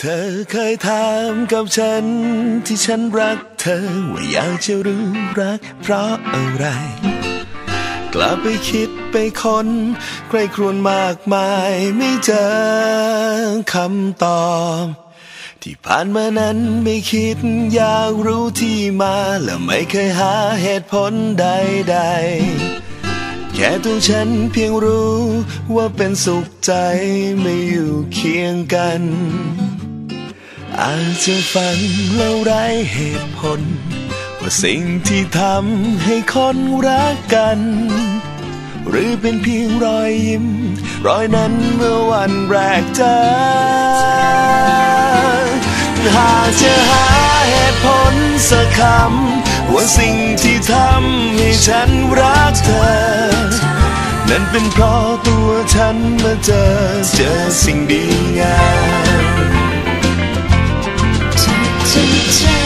เธอเคยถามกับฉันที่ฉันรักเธอ ว่าอยากจะรู้รักเพราะอะไร กลับไปคิดไปค้นใครครวญมากมายไม่เจอคำตอบ ที่ผ่านมานั้นไม่คิดอยากรู้ที่มา และไม่เคยหาเหตุผลใดๆ แค่ตัวฉันเพียงรู้ว่าเป็นสุขใจไม่อยู่เคียงกัน อาจจะฟังแล้วไร้เหตุผล ว่าสิ่งที่ทำให้คนรักกัน หรือเป็นเพียงรอยยิ้ม รอยนั้นเมื่อวันแรกเจอ หากจะหาเหตุผลสักคำว่าสิ่งที่ทำให้ฉันรักเธอ นั้นเป็นเพราะตัวฉันมาเจอเจอสิ่งดีงาม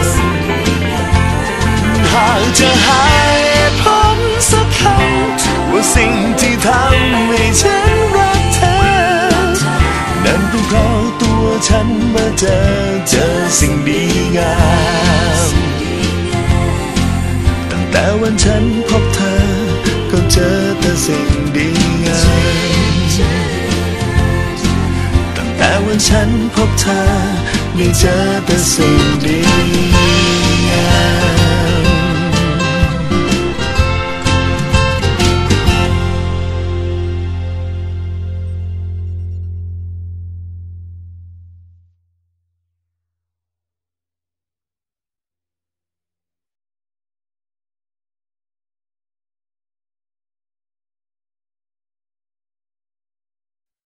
สิ่งที่ทำให้ฉันรักเธอ นั่นเป็นเพราะตัวฉันมาเจอเจอสิ่งดีงาม ตั้งแต่วันฉันพบเธอ ก็เจอแต่สิ่งดีงาม ตั้งแต่วันฉันพบเธอได้เจอแต่สิ่งดี